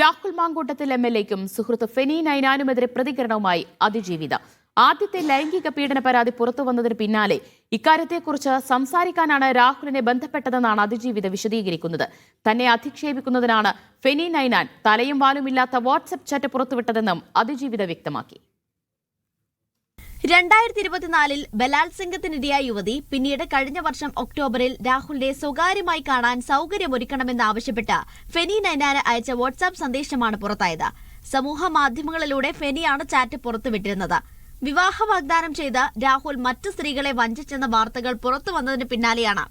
Rahul Mamkootathil M L എക്കും സുഹൃത്ത് ഫെനി നൈനാനുമെതിരെ പ്രതികരണവുമായി അതിജീവിത. ആദ്യത്തെ ലൈംഗിക പീഡന പരാതി പുറത്തു വന്നതിന് പിന്നാലെ ഇക്കാര്യത്തെക്കുറിച്ച് സംസാരിക്കാനാണ് രാഹുലിനെ ബന്ധപ്പെട്ടതെന്നാണ് അതിജീവിത വിശദീകരിക്കുന്നത്. തന്നെ അധിക്ഷേപിക്കുന്നതിനാണ് ഫെനി നൈനാൻ തലയും വാലുമില്ലാത്ത വാട്സപ്പ് ചാറ്റ് പുറത്തുവിട്ടതെന്നും അതിജീവിത വ്യക്തമാക്കി. രണ്ടായിരത്തി ഇരുപത്തിനാലിൽ ബലാത്സംഗത്തിനിരയായ യുവതി പിന്നീട് കഴിഞ്ഞ വർഷം ഒക്ടോബറിൽ രാഹുലിനെ സ്വകാര്യമായി കാണാൻ സൗകര്യമൊരുക്കണമെന്നാവശ്യപ്പെട്ട് ഫെനി നൈനാന് അയച്ച വാട്സാപ്പ് സന്ദേശമാണ് പുറത്തായത്. സമൂഹ മാധ്യമങ്ങളിലൂടെ ഫെനിയാണ് ചാറ്റ് പുറത്തുവിട്ടിരുന്നത്. വിവാഹ വാഗ്ദാനം ചെയ്ത് രാഹുൽ മറ്റു സ്ത്രീകളെ വഞ്ചിച്ചെന്ന വാർത്തകൾ പുറത്തു വന്നതിന് പിന്നാലെയാണ്.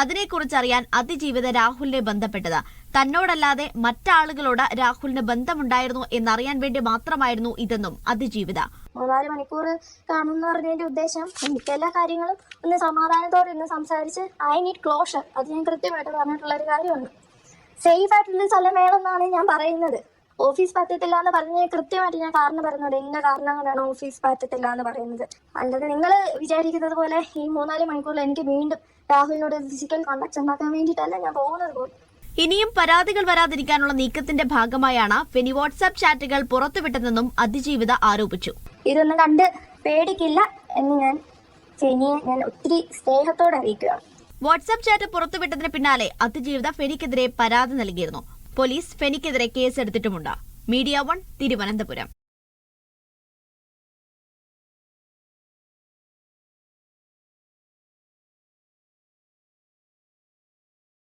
അതിനെക്കുറിച്ചറിയാൻ അതിജീവിത രാഹുലിനെ ബന്ധപ്പെട്ടത്. തന്നോടല്ലാതെ മറ്റാളുകളോട് രാഹുലിന് ബന്ധമുണ്ടായിരുന്നു എന്നറിയാൻ വേണ്ടി മാത്രമായിരുന്നു ഇതെന്നും അതിജീവിത. മൂന്നാൽ മണിക്കൂർ കാണുമെന്ന് പറഞ്ഞതിന്റെ ഉദ്ദേശം എല്ലാ കാര്യങ്ങളും ഒന്ന് സമാധാനത്തോടെ ഒന്ന് സംസാരിച്ച് ഐ നീഡ് ക്ലോഷർ. അത് ഞാൻ കൃത്യമായിട്ട് പറഞ്ഞിട്ടുള്ള ഒരു കാര്യമുണ്ട് സേഫ് ആയിട്ടുള്ള സ്ഥലം വേണമെന്നാണ് ഞാൻ പറയുന്നത്. ഓഫീസ് പറ്റത്തില്ല എന്ന് പറഞ്ഞ് കൃത്യമായിട്ട് ഞാൻ കാരണം പറയുന്നുണ്ട് ഇന്ന കാരണം കൊണ്ടാണ് ഓഫീസ് പറ്റത്തില്ല എന്ന് പറയുന്നത്. അല്ലാതെ നിങ്ങൾ വിചാരിക്കുന്നത് പോലെ ഈ മൂന്നാൽ മണിക്കൂറിൽ എനിക്ക് വീണ്ടും രാഹുലിനോട് ഫിസിക്കൽ കോണ്ടാക്ട് ഉണ്ടാക്കാൻ വേണ്ടിട്ടല്ല ഞാൻ പോകുന്നത്. പോലും ഇനിയും പരാതികൾ വരാതിരിക്കാനുള്ള നീക്കത്തിന്റെ ഭാഗമായാണ് ഫെനി വാട്സാപ്പ് ചാറ്റുകൾ പുറത്തുവിട്ടതെന്നും അതിജീവിത ആരോപിച്ചു. ഇതൊന്നും കണ്ട് പേടിക്കില്ല എന്ന് ഞാൻ ഫെനിയെ ഞാൻ ഒത്തിരി സ്നേഹത്തോടെ അറിയിക്കുക വാട്സാപ്പ് ചാറ്റ് പുറത്തുവിട്ടതിന് പിന്നാലെ അതിജീവിത ഫെനിക്കെതിരെ പരാതി നൽകിയിരുന്നു. പോലീസ് ഫെനിക്കെതിരെ കേസെടുത്തിട്ടുമുണ്ട്. Media one Thiruvananthapuram.